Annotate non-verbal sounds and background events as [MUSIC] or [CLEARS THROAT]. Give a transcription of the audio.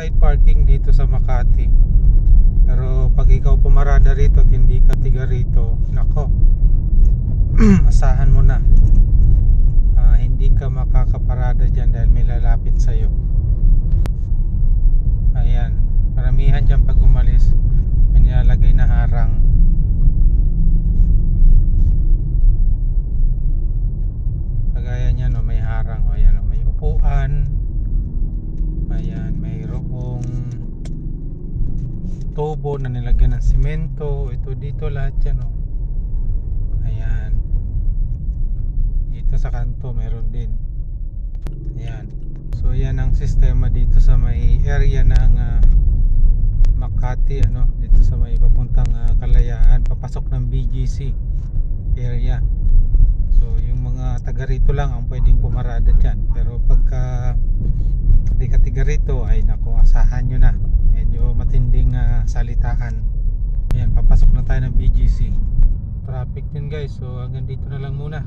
side parking dito sa Makati. Pero pag ikaw pumarada rito at hindi ka tiga rito, nako. [CLEARS THROAT] asahan mo na. Ah, hindi ka makakaparada dyan dahil may lalapit sa'yo. Ayan. Karamihan dyan pag umalis, may nilalagay na harang. Kagaya niya no, may harang o ayan, o, may upuan. Ayan, mayroong tubo na nilagyan ng simento. Ito dito lahat yan o. Ayan. Dito sa kanto meron din. Ayan. So yan ang sistema dito sa may area ng ah, Makati ano, dito sa may papuntang ah, Kalayaan, papasok ng BGC area. So yung mga taga rito lang ang pwedeng pumarada dyan. Pero pagka hindi ka tiga rito ay naku asahan nyo na. Ah, salitaan. Ayan, papasok na tayo ng BGC. Traffic din guys. So hanggang dito na lang muna.